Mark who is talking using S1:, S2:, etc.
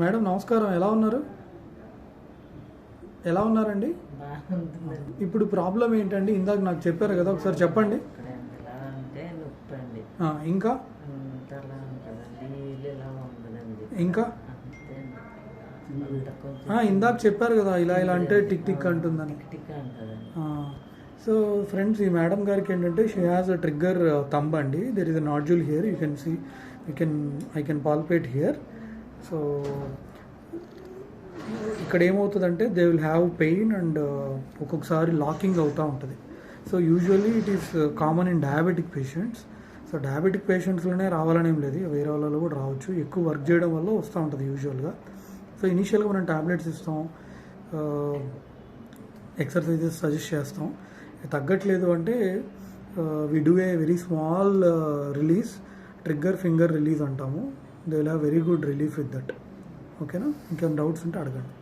S1: Madam నమస్కారం. ఎలా ఉన్నారు? ఎలా ఉన్నారండి? ఇప్పుడు ప్రాబ్లం ఏంటండి? ఇందాక నాకు చెప్పారు కదా ఒకసారి చెప్పండి. ఇంకా? ఇంకా? ఇందాక చెప్పారు కదా ఇలా ఇలా అంటే టిక్ టిక్ అంటుందని. సో ఫ్రెండ్స్ ఈ మేడం గారికి ఏంటంటే she has a trigger thumb అండి. There is a nodule here you can see you can I can palpate here so ఇక్కడ ఏమవుతుందంటే they will have pain and uh, ఒక్కొక్కసారి locking అవుతూ ఉంటుంది. So usually it is common in diabetic patients so diabetic పేషెంట్స్లోనే రావాలనేం లేదు. వేరే వాళ్ళలో కూడా రావచ్చు. ఎక్కువ వర్క్ చేయడం వల్ల వస్తూ ఉంటుంది యూజువల్గా సో ఇనీషియల్గా మనం ట్యాబ్లెట్స్ ఇస్తాం. Uh, ఎక్సర్సైజెస్ సజెస్ట్ చేస్తాం. తగ్గట్లేదు అంటే we do a very small release trigger finger release అంటాము. They will have very good relief with that ఓకేనా ఇంకేమైనా డౌట్స్ ఉంటే అడగండి.